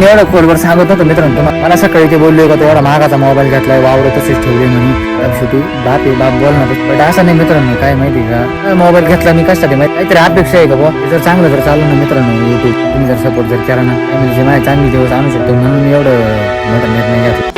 मी एवढं खोलवर सांगत होतो मित्रांनो मला सकाळी ते बोलले का तो एवढा महागाचा मोबाईल घेतलाय वावर तसेच ठेवले म्हणून. शेवटी बाप आहे बाप बोलणार बट असं नाही मित्रांनो काय माहिती का? मोबाईल घेतला मी कशासाठी माहिती? काहीतरी अपेक्षा आहे का बुवा? जर चांगलं जर चालू ना मित्रांनो युट्यूब तुम्ही जर सपोर्ट जर केला ना म्हणजे माझ्या चांगली दिवस आणू शकतो म्हणून मी एवढं मोठा निर्णय घेतला.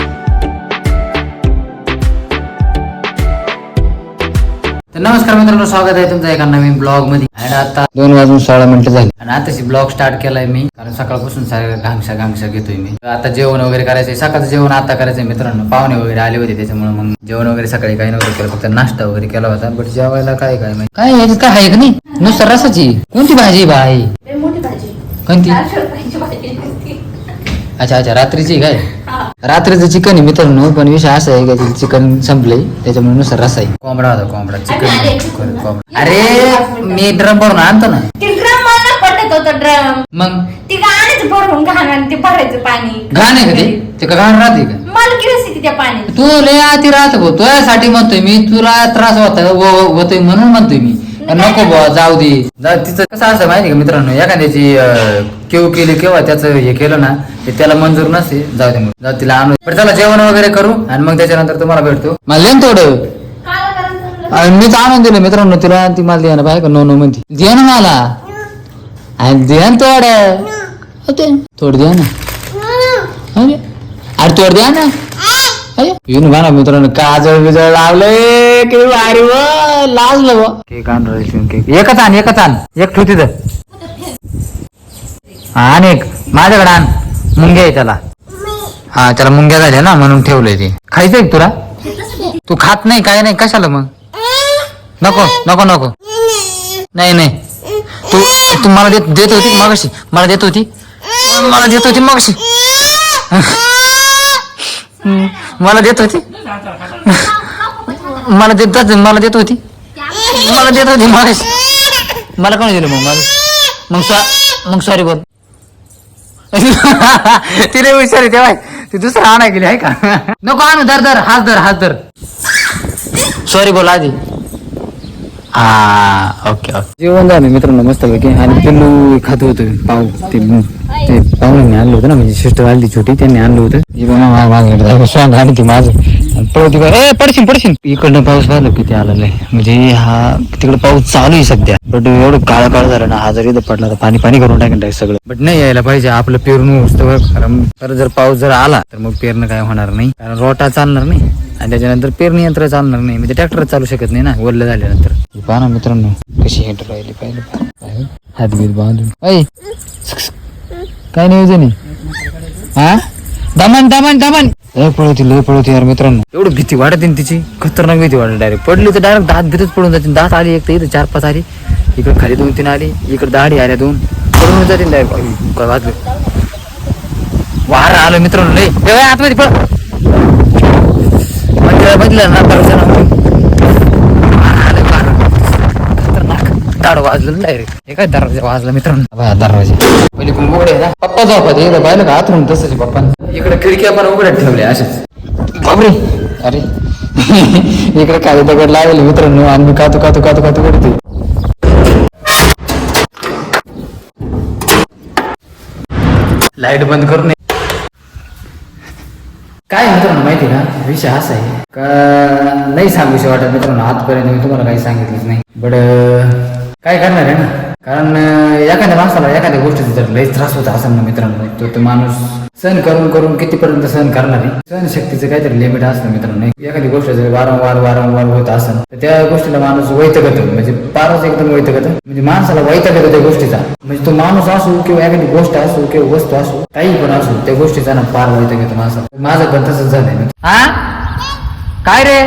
तर नमस्कार मित्रांनो स्वागत आहे तुमचं एका नवीन ब्लॉगमध्ये आणि आता दोन वाजून सोळा मिनिटं झाली. आणि आताशी ब्लॉग स्टार्ट केलाय मी कारण सकाळपासून सारे घांगशा घांगशा घेतोय मी. आता जेवण वगैरे करायचंय सकाळचं जेवण आता करायचंय मित्रांनो. पाहुणे वगैरे आले होते त्याच्यामुळे मग जेवण वगैरे सकाळी काही नव्हतं केलं फक्त नाश्ता वगैरे केला होता. बट जेवायला काय काय माहिती? काय याच्यात काय आहे का नाही? नुसतं रसाची. कोणती भाजी भाजी कोणती लाल शेवकाची भाजी नुसती. अच्छा अच्छा रात्रीची काय? हा. रात्रीचं चिकन आहे मित्रांनो पण विषय असा आहे का चिकन संपलंय त्याच्यामुळे नुसार रसा आहे. कोंबडा होता कोंबडा. अरे, चिकन कोंबडा. अरे मी ड्रम भरून आणतो ना. ते ड्रम मला पटत होतं ड्रम मग? ती भरून घाण आणि ते भरायचं पाणी. घाण आहे का ते? ते का घाण राहते का? मला त्या तू लय आती राहत भाऊ तुझ्यासाठी म्हणतोय मी तुला त्रास होता होतोय म्हणून म्हणतोय मी. नको बुवा जाऊ दे. जा तिचं कसं असं माहिती का मित्रांनो एखाद्याची केव केली किंवा त्याचं हे केलं ना ते त्याला मंजूर नसते. जाऊ दे मग. जाऊ तिला आणू. पण चला जेवण वगैरे करू आणि मग त्याच्यानंतर तुम्हाला भेटतो. मला लेन थोडं काला करायचं आणि मीच आणून दिलं मित्रांनो तिला ती मला द्या ना बाय का? नो नो म्हणते. दे ना मला. आणि दे ना थोडं थोड थोडं द्या ना. अरे अरे थोडं द्या ना. अरे येऊन बघा ना मित्रांनो काजळ बिजळ लावलंय. केळी भारी व लाजलं व केक आण राहील केक. एकच आण एकच आण. एक ठेव तिथं. आणि एक. माझ्याकडे आण. मुंग्या आहे त्याला. हा त्याला मुंग्या झाल्या ना म्हणून ठेवलंय ते. खायचंय का तुला? तू खात नाही काय नाही कशाला मग? नको नको नको. नाही नाही. तू तू मला देत देत होती मगाशी. मला देत होती. मला देत होती मगाशी. हम्म, मला देत होती. मला देत मला देत होती. मला देत होती मगाशी मला कोणी दिलं मग मग मग सॉ- मग सॉरी बोल. तिने विचार तेव्हा ती दुसरा आणा गेली आहे का? नको आणू धर धर हात धर हात धर. सॉरी बोल आधी. हा ओके ओके. जेवण झालं मित्रांनो मस्त पैकी आणि पिल्लू खात होतं पाव ते ते पाहुण्यांनी आणलं होतं ना म्हणजे सिस्टर आली छोटी त्यांनी आणलं होतं. ही बघा मा- माझ्याकडे सॉंग आली ती माझं. पळती का? ए पडशील पडशील. इकडनं पाऊस पाहिलं किती आलेलं आहे. म्हणजे हा तिकडे पाऊस चालू आहे सध्या. बट एवढं काळा काळ झालं ना हा जर इथं पडला तर पाणी पाणी करून टाकेल direct सगळं. बट नाही यायला पाहिजे आपलं पेरणं असतं कारण परत जर पाऊस जर आला तर मग पेरणं काय होणार नाही. कारण रोटा चालणार नाही. आणि त्याच्यानंतर पेरणी यंत्र चालणार नाही. म्हणजे ट्रॅक्टर चालू शकत नाही ना वल्ल झाल्यानंतर. पहा ना मित्रांनो कशी हेट राहिली पाहिजे पहा. हातबीत बांधून. काय नियोजन आहे? हा? दमन दमन दमन. लय पळवती लय पळवती यार मित्रांनो. एवढं भीती वाटत ना तिची. खतरनाक भीती वाटत डायरेक्ट पडली तर डायरेक्ट दात भीतच पडून जाते. दात आली एक तर इथं चार पाच आली. इकडे खाली दोन तीन आली. इकडे दाढी आल्या दोन. पडून जाते डायरेक्ट वाजलं? वार आलं मित्रांनो लय. आतमध्ये पळ. बदलं ना दरवाजा आलं वार खतरनाक दाड वाजलं डायरेक्ट हे काय दरवाजा वाजला मित्रांनो? दरवाजा. पहिले कोण उघडे ना. पप्पा झोपा एकदा पाहिलं का? आतून तसंच पप्पा इकडे खिडक्या पण उघड्यात ठेवल्या असेच बापरे. अरे. इकडे काय दगड लावले मित्रांनो. आणि मी कातू कातू कातू कातू करते लाइट बंद करून काय मित्रांनो माहिती का? विषय असा आहे का नाही सांगूशी वाटत मित्रांनो. आजपर्यंत मी तुम्हाला काही सांगितलंच नाही. बट काय करणार आहे ना? कारण एखाद्या माणसाला एखाद्या गोष्टीचा जर लय त्रास होत असेल ना मित्रांनो तो तो माणूस सहन करून करून कितीपर्यंत सहन करणार आहे? सहन शक्तीचं काहीतरी लिमिट असतं मित्रांनो. एखादी गोष्ट जर वारंवार वारंवार होत असेल तर त्या गोष्टीला माणूस वैतगत म्हणजे पारच एकदम वैतगत म्हणजे माणसाला वैतगत त्या गोष्टीचा. म्हणजे तो माणूस असो किंवा एखादी गोष्ट असो किंवा वस्तू असो काही पण असो त्या गोष्टीचा ना पार वैतगत माणसा माझं पण तसंच झालंय हा? काय रे?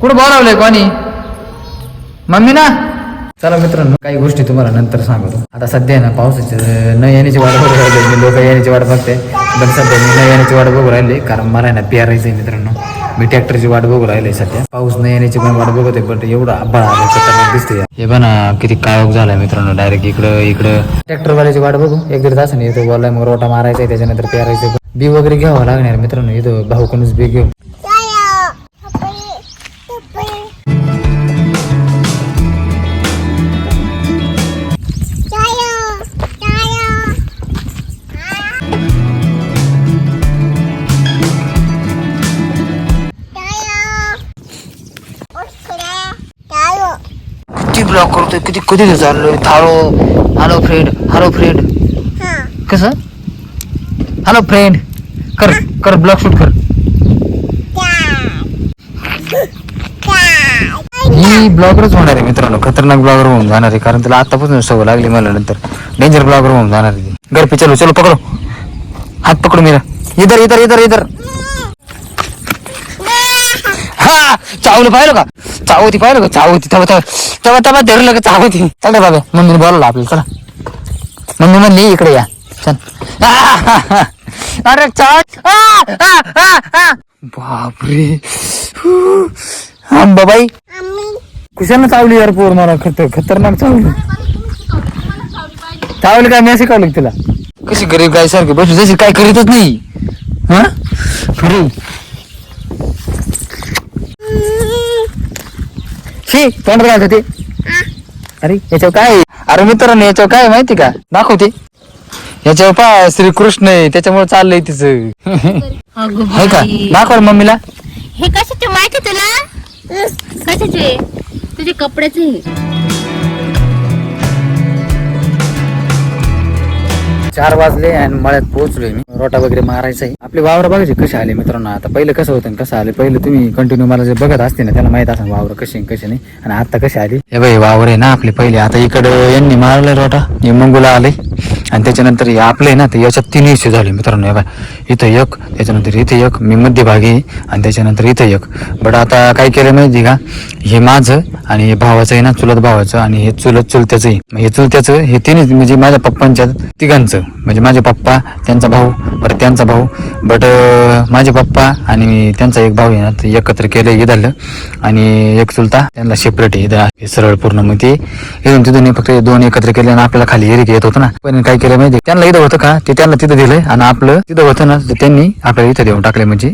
कुठं बोलावलंय कोणी? मम्मी ना? चला मित्रांनो काही गोष्टी तुम्हाला नंतर सांगतो. आता सध्या ना पावसाची न येण्याची वाट बघू राहिली. मी लोक येण्याची वाट बघते. पण सध्या मी न येण्याची वाट बघू राहिली कारण मला आहे ना पेरायचं आहे मित्रांनो. मी ट्रॅक्टरची वाट बघू राहिले सध्या. पाऊस न येण्याची पण वाट बघत बट पण एवढा आभाळ आला दिसते हे पण किती काळोख झालाय मित्रांनो डायरेक्ट इकडं इकडं. ट्रॅक्टरवाल्याची वाट बघू. एक दीड तास नाही बोलाय मग रोटा मारायचा आहे त्याच्यानंतर पेरायचं बी वगैरे घ्यावं लागणार मित्रांनो इथं भाऊ कोणच बी घेऊ ब्लॉक करतोय? किती कधी चाललोय? थाळो हॅलो फ्रेंड हॅलो फ्रेंड कसं? हॅलो फ्रेंड कर कर ब्लॉक शूट कर. मी ब्लॉगरच होणार आहे मित्रांनो. खतरनाक ब्लॉगर होऊन जाणार आहे. कारण त्याला आतापासून सवय लागली मला नंतर. डेंजर ब्लॉगर होऊन जाणार आहे. घर पे चलो चलो पकडो. हात पकडो मेरा. इधर इधर इधर इधर. हा चावलं पाहिलं का? चावती पाहिलं का? चावती तेव्हा तेव्हा तेव्हा तेव्हा धरलं का चावती. चल बाबा मम्मीने बोलवलं आपल्याला चला. मम्मी म्हणली इकडे या. चल. अरे आ. बापरे. अंबाबाई. कुशाला चावली यार पोर मला? खतर खतरनाक चावली. चावली काय? मी शिकवलं का तिला? कशी गरीब गाय सारखी बसू जशी काय करीतच नाही. हा? खरी? शी तोंड घालत ते? अरे याच्यावर काय? आहे? अरे मित्रांनो याच्यावर काय आहे माहिती का? दाखवते. याच्यावर पा श्रीकृष्ण आहे त्याच्यामुळे चाललंय तिचं. आहे का? दाखव रे मम्मीला. हे कशाचे? माहिती तुला? कशाचे? तुझे कपड्याचे. चार वाजले आणि मळ्यात पोहोचलोय मी. रोटा वगैरे मारायचा आहे. आपले वावर बघायचे कसे आले मित्रांनो? आता पहिलं कसं होतं कसं आले? पहिलं तुम्ही कंटिन्यू मला जे बघत असते ना त्याला माहीत असं वावर कसे कसे नाही. आणि आता कसे आले? हे बाई वावर आहे ना आपले पहिले. आता इकडं यांनी मारलंय रोटा. हे मंगुला आले. आणि त्याच्यानंतर हे आपले आहे ना तर याच्यात तीन इश्यू झाले मित्रांनो. हे बाय इथं एक त्याच्यानंतर इथे एक मी मध्यभागी आहे, आणि त्याच्यानंतर इथं एक. बट आता काय केलं माहिती का? हे माझं आणि हे भावाचं आहे ना चुलत भावाचं. आणि हे चुलत चुलत्याचं आहे. हे चुलत्याचं हे तिन्ही म्हणजे माझ्या पप्पांच्या तिघांचं. म्हणजे माझे पप्पा त्यांचा भाऊ परत त्यांचा भाऊ. बट माझे पप्पा आणि त्यांचा एक भाऊ आहे ना ते एकत्र केलं हे झालं आणि एक चुलता त्यांना सेपरेट आहे हे सरळ पूर्ण मग ते इथून तिथून फक्त दोन एकत्र केले आणि आपल्याला खाली एरिक येत होतं ना. पण काय केलं माहिती त्यांना इथं होतं का? ते त्यांना तिथं दिलंय आणि आपलं तिथं होतं ना त्यांनी आपल्याला इथं देऊन टाकले म्हणजे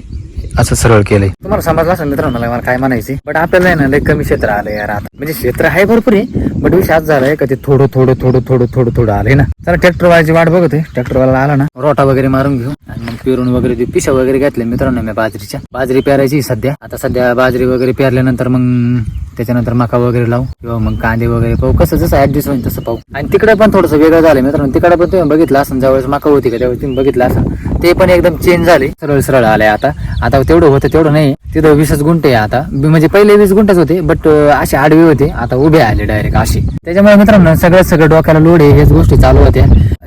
असं सरळ केलंय. तुम्हाला समजलं असेल मित्रांनो मला काय म्हणायचे बट आपल्याला आहे ना लय कमी क्षेत्र आलं यार आता. म्हणजे क्षेत्र आहे भरपूर आहे बट विषय आज झालाय का ते थोडं थोडं थोडं थोडं थोडं थोडं आलंय ना. चला ट्रॅक्टरवाल्याची वाट बघत आहे. ट्रॅक्टर वाला आला ना रोटा वगैरे मारून घेऊ. आणि मग पेरून वगैरे देऊ पिशा वगैरे घेतले मित्रांनो मी बाजरीच्या. बाजरी पेरायची सध्या. आता सध्या बाजरी वगैरे पेरल्यानंतर मग त्याच्यानंतर मका वगैरे लावू. किंवा मग कांदे वगैरे पाहू. कसं जसं ऍडजस्ट होईल तसं पाहू. आणि तिकडे पण थोडंसं वेगळं झालं मित्रांनो. तिकडे पण तुम्ही बघितलं असं ज्यावेळेस मका होती का त्यावेळेस तुम्ही बघितलं असं ते पण एकदम चेंज झाले. सरळ सरळ आले आता. आता तेवढं होतं तेवढं नाही. तिथं वीसच गुंठे आता. म्हणजे पहिले वीस गुंठेच होते बट असे आडवे होते. आता उभे आले डायरेक्ट असे. त्याच्यामुळे मित्रांनो सगळं सगळं डोक्याला लोड आहे. हेच गोष्टी चालू होत्या.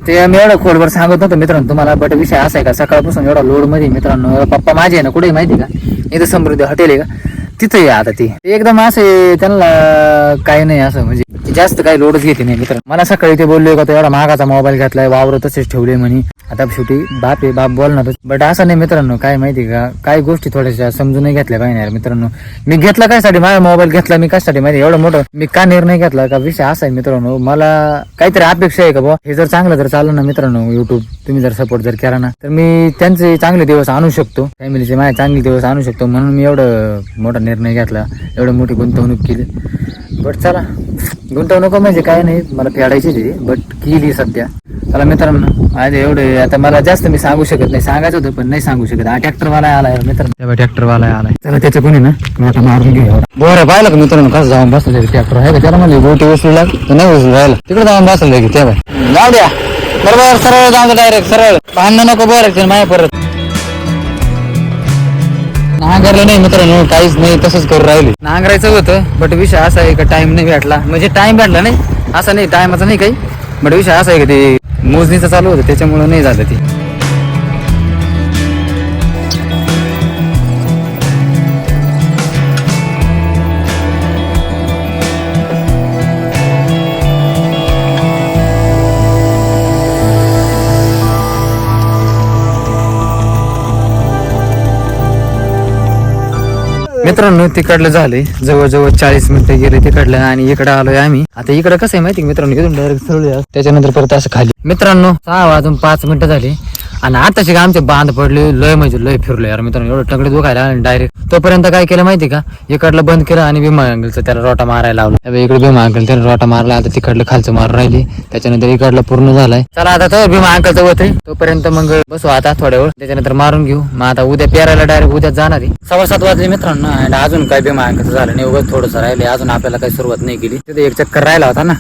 ते मी एवढं खोलवर सांगत नव्हतं मित्रांनो तुम्हाला बट विषय असा आहे का? सकाळपासून एवढा लोडमध्ये मित्रांनो. पप्पा माझे आहे ना कुठे माहिती का? इथं समृद्धी हॉटेल आहे का? तिथं आहे आता ती. ते एकदम असे त्यांना काही नाही असं म्हणजे जास्त काही लोडच घेते नाही मित्र मला सकाळी ते बोलले का तो एवढा महागाचा मोबाईल घेतलाय वावर तसेच ठेवले म्हणे. आता शेवटी बाप आहे बाप बोलणारच बट असं नाही मित्रांनो काय माहिती का? काही गोष्टी थोड्याशा समजून घेतल्या पाहिजे यार मित्रांनो. मी घेतला काय साठी माझा मोबाईल घेतला मी कशासाठी माहिती एवढं मोठं मी का निर्णय घेतला? का विषय असा आहे मित्रांनो मला काहीतरी अपेक्षा आहे का बुवा? हे जर चांगलं जर चाललं ना मित्रांनो युट्यूब तुम्ही जर सपोर्ट जर केला ना तर मी त्यांचे चांगले दिवस आणू शकतो. फॅमिलीचे माझे चांगले दिवस आणू शकतो. म्हणून मी एवढं मोठा निर्णय घेतला. एवढं मोठी गुंतवणूक केली. बट चला. गुंतवणूक म्हणजे काय नाही मला फेडायची ती बट केली सध्या. चला मित्रांनो आज एवढे आता मला जास्त मी सांगू शकत नाही. सांगायचं होतं पण नाही सांगू शकत. हा ट्रॅक्टर वाला आलाय मित्रांनो. ट्रॅक्टर वाला आलाय चला त्याच्या कोणी ना? मोठा मारून घेऊ. बरं पाहिलं का मित्रांनो कसं जाऊन बसलं ट्रॅक्टर आहे का त्याला म्हणले गोटी उचलू लाग तर नाही उचलू राहिला. तिकडे जाऊन बसलं की त्या जाऊ द्या. बरोबर सरळ जाऊ डायरेक्ट सरळ. भांडण नको बरं माया परत. नांगरलं नाही मित्रांनो काहीच नाही तसंच करू राहिले. नांगरायचं होतं बट विषय असा आहे का टाइम नाही भेटला. म्हणजे टाइम भेटला नाही असा नाही टायमाचा नाही काही बट विषय असा आहे का ते मोजणीचं चालू होतं त्याच्यामुळे नाही झालं ते. मित्रांनो तिकडलं झाले जवळजवळ चाळीस मिनिटं गेले तिकडलं आणि इकडे आलोय आम्ही. आता इकडे कसं आहे माहिती मित्रांनो? इथून डायरेक्ट सरळ त्याच्यानंतर परत असं खाली. मित्रांनो सहा वाजून पाच मिनिटं झाली. आणि आता शिका आमचे बांध पडले लय म्हणजे लय फिरलो यार मित्रांनो. एवढं टंगडे दुखायला आणि डायरेक्ट तोपर्यंत काय केलं माहिती का? इकडलं बंद केलं आणि भीमा अंकलचं त्याला रोटा मारायला लावला. इकडे भीमा अंकल त्याने रोटा मारला आता तिकडलं खालचं मारून राहिली. त्याच्यानंतर इकडलं पूर्ण झालाय. चला आता तो भीमा अंकलचं होते तोपर्यंत मग बसू आता थोड्या वेळ त्याच्यानंतर मारून घेऊ. मग आता उद्या पेरायला डायरेक्ट उद्या जाणार आहे. सव्वा सात वाजले मित्रांनो आणि अजून काय भीमा अंकलचं झालं नाही. उगाच थोडंसं राहिले. अजून आपल्याला काही सुरुवात नाही केली. तिथे एक चक्कर राहिला होता ना.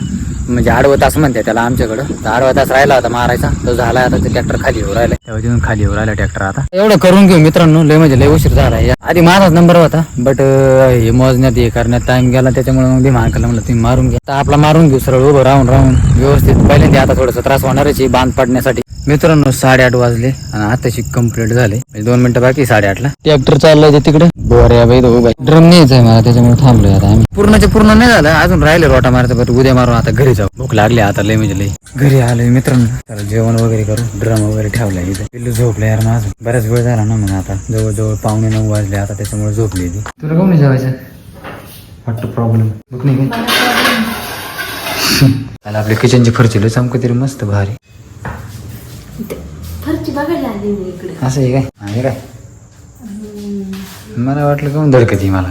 म्हणजे आडवं तास म्हणते त्याला आमच्याकडं. तर आडवा तास राहिला होता मारायचा. तो झाला आता ते ट्रॅक्टर खाली येऊ राहिला तेव्हा तिथून खाली येऊ राहिला ट्रॅक्टर आता. एवढं करून घेऊ मित्रांनो लय म्हणजे लय उशीर झाला या- आधी माझाच नंबर होता बट हे मोजण्यात हे करण्यात टाइम गेला त्याच्यामुळे मग भीमा अंकलला म्हणलं तुम्ही मारून घ्या. तर आपला मारून घेऊ सरळ उभं राहून राहून. व्यवस्थित पहिल्यांदा आता थोडासा त्रास होणारच आहे बांध पडण्यासाठी. मित्रांनो साडेआठ वाजले आणि आताशी कंप्लीट झाले. म्हणजे दोन मिनिटं बाकी साडेआठला. ट्रॅक्टर चाललंय ते तिकडे. बरं बाई तो. बाई ड्रम न्यायचा आहे मला त्याच्यामुळे थांबलोय आता आम्ही. पूर्णचे पूर्ण नाही झालं अजून राहिले रोटा मारायचं बरं उद्या मारून आता घरी जाऊ. भूक लागली आता लय म्हणजे लय. घरी आलोय मित्रांनो. तर जेवण वगैरे करू ड्रम वगैरे ठेवलाय इथे. पिल्लू झोपलं यार माझं. बऱ्याच वेळ झाला ना मग आता. जवळजवळ पावणे नऊ वाजले आता त्याच्यामुळे झोपली ती. तुला कोण जेवायचं? वाटतं प्रॉब्लेम भूक नाही काय? आपली किचनची फरची लय चमकं तरी मस्त भारी. फरची बघायला आली मी इकडे. असं आहे काय? आहे काय मला वाटलं का धडकती मला.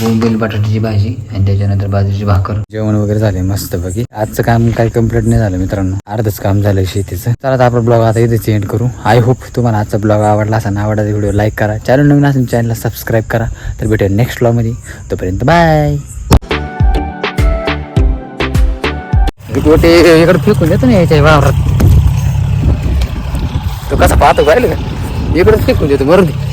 बोंबील बटाट्याची भाजी आणि त्याच्यानंतर बाजूची भाकर. जेवण वगैरे झाले मस्त बघी आजचं काम काही कंप्लीट नाही झालं मित्रांनो. अर्धच काम झालं शेतीचं. चला तर आपला ब्लॉग आता इथे एंड करू. आय होप तुम्हाला आजचा ब्लॉग आवडला असा आवडला व्हिडिओ लाईक करा. चॅनल नवीन असेल चॅनलला सबस्क्राईब करा. तर भेटेल नेक्स्ट ब्लॉगमध्ये तोपर्यंत बाय गोटे इकडे फेकून देतो ना याच्या वावरात. तो कसा पाहतो पाहिलं का? इकडे फेकून देतो दे.